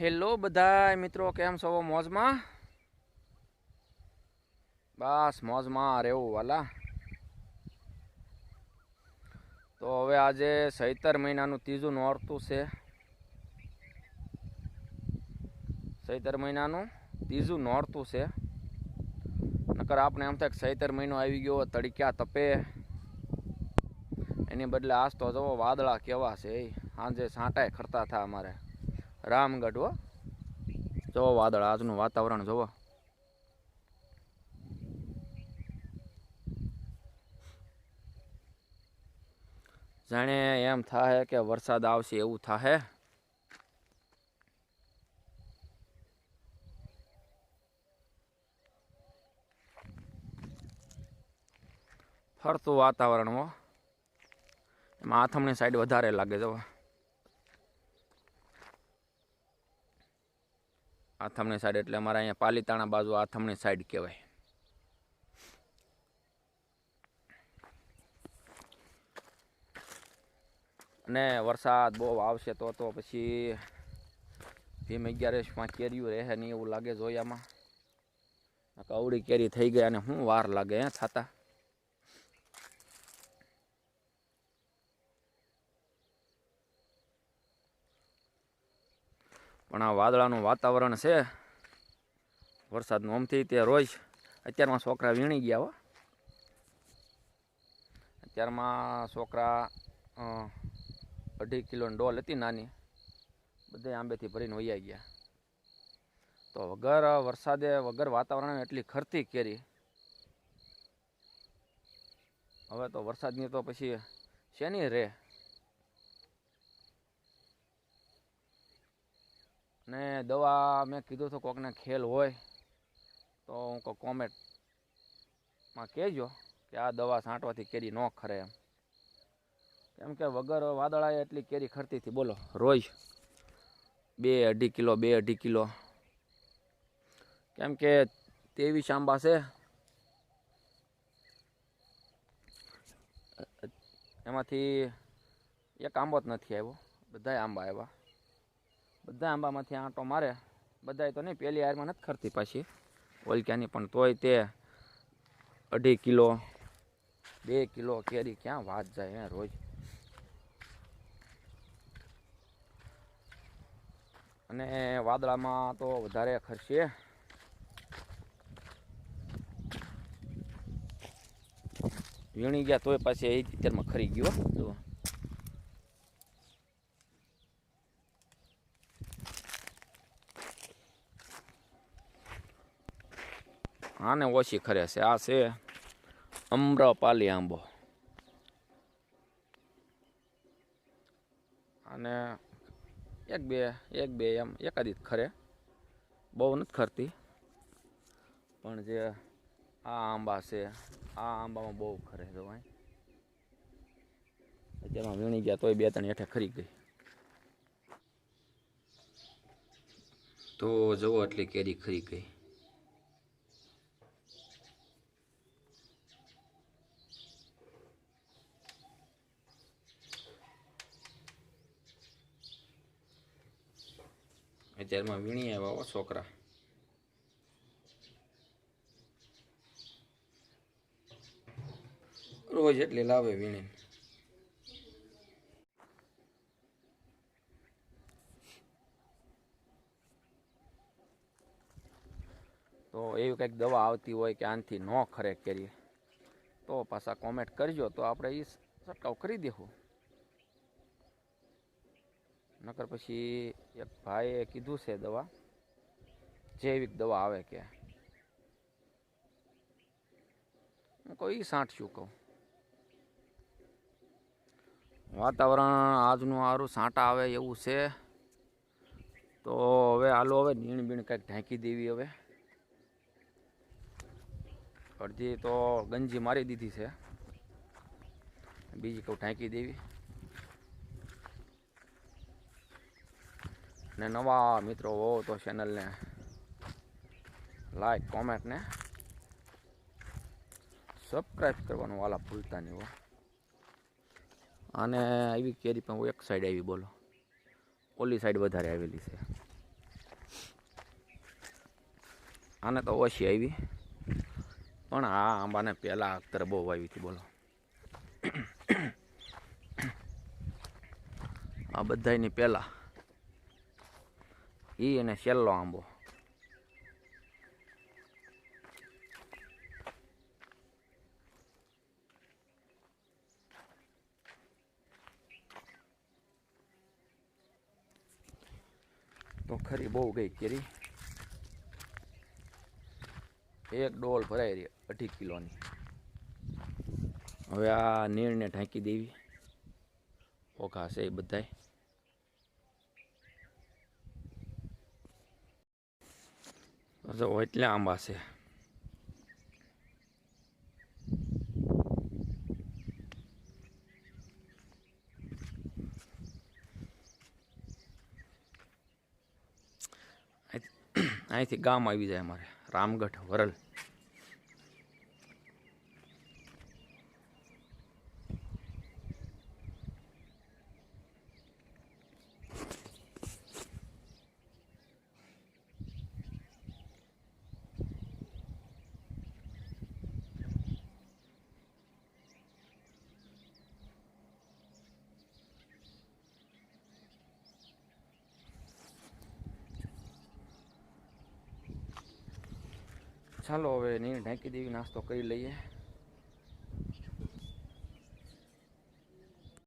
Hello બધા મિત્રો, કેમ છો? મોજમાં? બસ મોજમાં રહેવું વાલા. તો હવે આજે સૈતર મહિનાનું ત્રીજું નોરતું છે. સૈતર મહિનાનું ત્રીજું નોરતું છે. નકર આપણે એમ થાય કે સૈતર મહિનો આવી ગયો તડક્યા તપે. એની બદલે આજ તો જવો વાદળા કેવા છે, એ સાંજે સાંટાય ખરતા થા અમારે. રામગઢ, હો. જોવો વાદળ, આજનું વાતાવરણ જોવો. જાણે એમ થાય કે વરસાદ આવશે એવું થાય ફરતું વાતાવરણ એમાં આથમણી સાઈડ વધારે લાગે જો આથમણી સાઈડ એટલે અમારા અહીંયા પાલીતાણા બાજુ આથમણી સાઈડ કહેવાય. અને વરસાદ બહુ આવશે તો તો પછી ભીમ અગિયારસમાં કેરીઓ રહે નહીં એવું લાગે જોયામાં. કવડી કેરી થઈ ગયા અને શું વાર લાગે હે થતા. પણ આ વાદળાનું વાતાવરણ છે. વરસાદનું આમથી તે રોજ અત્યારમાં છોકરા વીણી ગયા હો. અત્યારમાં છોકરા અઢી કિલોની ડોલ હતી નાની. બધે આંબેથી ભરીને વૈયા ગયા. તો વગર વરસાદે, વગર વાતાવરણ એટલી ખરતી કેરી. હવે તો વરસાદની તો પછી શેની રે? ને દવા મેં કીધું હતું કોકને ખેલ હોય, તો હું કહું કોમેન્ટમાં કહેજો કે આ દવા છાંટવાથી કેરી ન ખરે એમ. કેમ કે વગર વાદળાએ એટલી કેરી ખરતી હતી. બોલો, રોજ બે અઢી કિલો, બે અઢી કિલો. કેમ કે તેવીસ આંબા છે. એમાંથી એક આંબો જ નથી આવ્યો. બધાય આંબા આવ્યા. બધા આંબામાંથી આંટો મારે. બધાય તો નહીં પહેલી હારમાં નથી ખરતી પાછી. ઓલક્યાની પણ તોય તે અઢી કિલો, બે કિલો કેરી ક્યાં વાત જાય હે રોજ. અને વાદળામાં તો વધારે ખર્ચીએ વીણી ગયા તોય પાછી એ અત્યારમાં ખરી ગયો, હો. આને ઓછી ખરે છે. આ છે અમ્રપાલી આંબો અને એક બે એક બે એમ એકાદી ખરે. બહુ નથી ખરતી. પણ જે આ આંબા છે, આ આંબામાં બહુ ખરે જો જેમાં વીણી ગયા તોય બે ત્રણ હેઠે ખરી ગઈ. તો જુઓ એટલી કેરી ખરી ગઈ. અત્યારમાં વીણી આવ્યા છોકરા. રોજ એટલી લાવે વીણી તો એવી કંઈક દવા આવતી હોય કે આનાથી ન ખરે કરીએ. તો પાછા કોમેન્ટ કરજો, તો આપણે એ છંટકાવ કરી દેવું નકર પછી એક ભાઈએ કીધું છે દવા, જૈવિક દવા આવે કે. હું કહું એ સાંઠશું કહું. વાતાવરણ આજનું સારું સાંટા આવે એવું છે. તો હવે હાલો, હવે નીણ બીણ કંઈક ઢાંકી દેવી હવે. અડધી તો ગંજી મારી દીધી છે. બીજી કહું ઢાંકી દેવી. ને નવા મિત્રો હો તો ચેનલને લાઈક કોમેન્ટને સબસ્ક્રાઈબ કરવાનું વાલા ભૂલતા નહીં હો. અને આવી કેરી પણ એક સાઈડ આવી બોલો. ઓલી સાઈડ વધારે આવેલી છે. આને તો ઓછી આવી. પણ આ આંબાને પહેલાં અખ્તરે બહુ આવી હતી, બોલો. આ બધાયની પહેલાં એ અને છેલ્લો આંબો તો ખરી બહુ ગઈ કેરી એક ડોલ ભરાઈ રહી અઢી કિલોની હવે આ નીરને ઢાંકી દેવી ઓખા છે એ બધાય જો એટલે આંબા છે અહીંથી ગામ આવી જાય અમારે. રામગઢ વરલ. ચાલો હવે નીર ઢાંકી દેવી નાસ્તો કરી લઈએ.